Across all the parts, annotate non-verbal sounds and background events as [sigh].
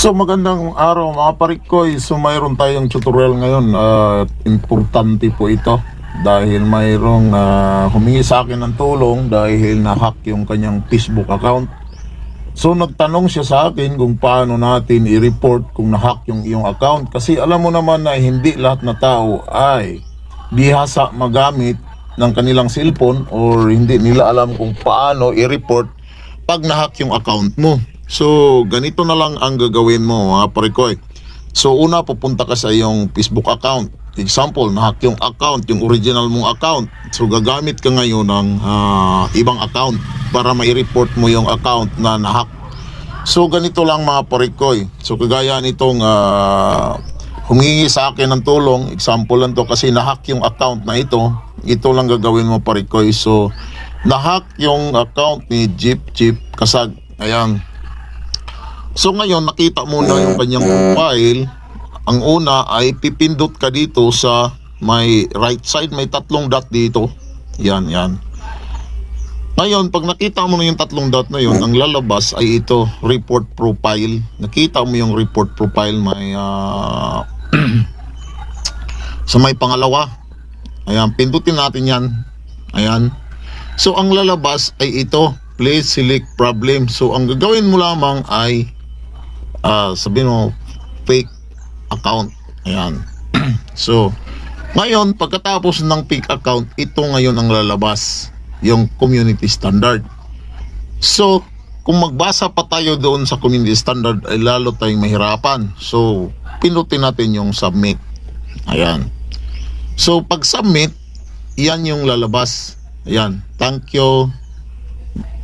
So magandang araw mga parikoy. So mayroon tayong tutorial ngayon at importante po ito dahil mayroong ah, humingi sa akin ng tulong dahil na-hack yung kanyang Facebook account. So nagtanong siya sa akin kung paano natin i-report kung na-hack yung iyong account kasi alam mo naman na hindi lahat na tao ay bihasa magamit ng kanilang cellphone or hindi nila alam kung paano i-report pag na-hack yung account mo. So, ganito na lang ang gagawin mo, mga parikoy. So, una, pupunta ka sa iyong Facebook account. Example, na-hack yung account, yung original mong account. So, gagamit ka ngayon ng ah, ibang account para mai-report mo yung account na na-hack. So, ganito lang mga parikoy. So, kagaya nitong ah, humingi sa akin ng tulong, example lang to kasi na-hack yung account na ito. Ito lang gagawin mo parikoy. So, na-hack yung account ni Jeep Jeep Kasag. Ayan. So ngayon, nakita mo na yung kanyang profile. Ang una ay pipindot ka dito sa may right side, may tatlong dot dito. Yan, yan. Ngayon, pag nakita mo na yung tatlong dot na yun, ang lalabas ay ito, report profile. Nakita mo yung report profile, may ah, [clears throat] sa may pangalawa. Ayan, pindutin natin yan. Ayan. So, ang lalabas ay ito, please select problem. So, ang gagawin mo lamang ay ah sabihin mo fake account. Ayan. [clears throat] so, ngayon, pagkatapos ng fake account, ito ngayon ang lalabas, yung community standard. So, kung magbasa pa tayo doon sa community standard, ay lalo tayong mahirapan. So, pinutin natin yung submit. Ayan. So, pag submit, yan yung lalabas. Ayan. Thank you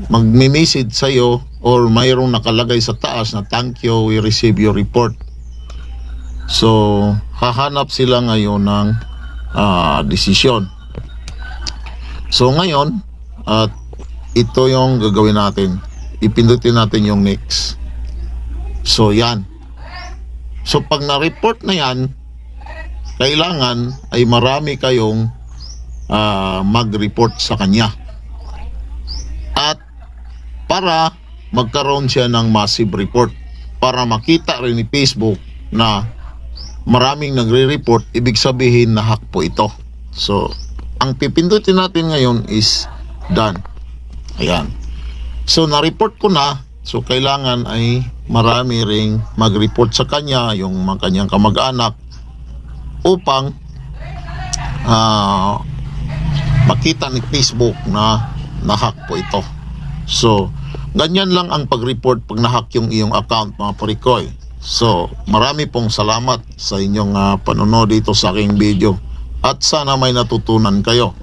magme-message sa'yo or mayroong nakalagay sa taas na thank you, we receive your report. So, hahanap sila ngayon ng ah, desisyon. So, ngayon, at ito yung gagawin natin. Ipindutin natin yung next. So, yan. So, pag na-report na yan, kailangan ay marami kayong ah, mag-report sa kanya para magkaroon siya ng massive report para makita rin ni Facebook na maraming nagre-report ibig sabihin na hack po ito. So ang pipindutin natin ngayon is done. Ayan. So na-report ko na. So kailangan ay marami ring mag-report sa kanya yung mga kanyang kamag-anak upang ah makita ni Facebook na na-hack po ito. So, ganyan lang ang pag-report pag na-hack yung iyong account mga parikoy. So, marami pong salamat sa inyong ah, panonood dito sa aking video at sana may natutunan kayo.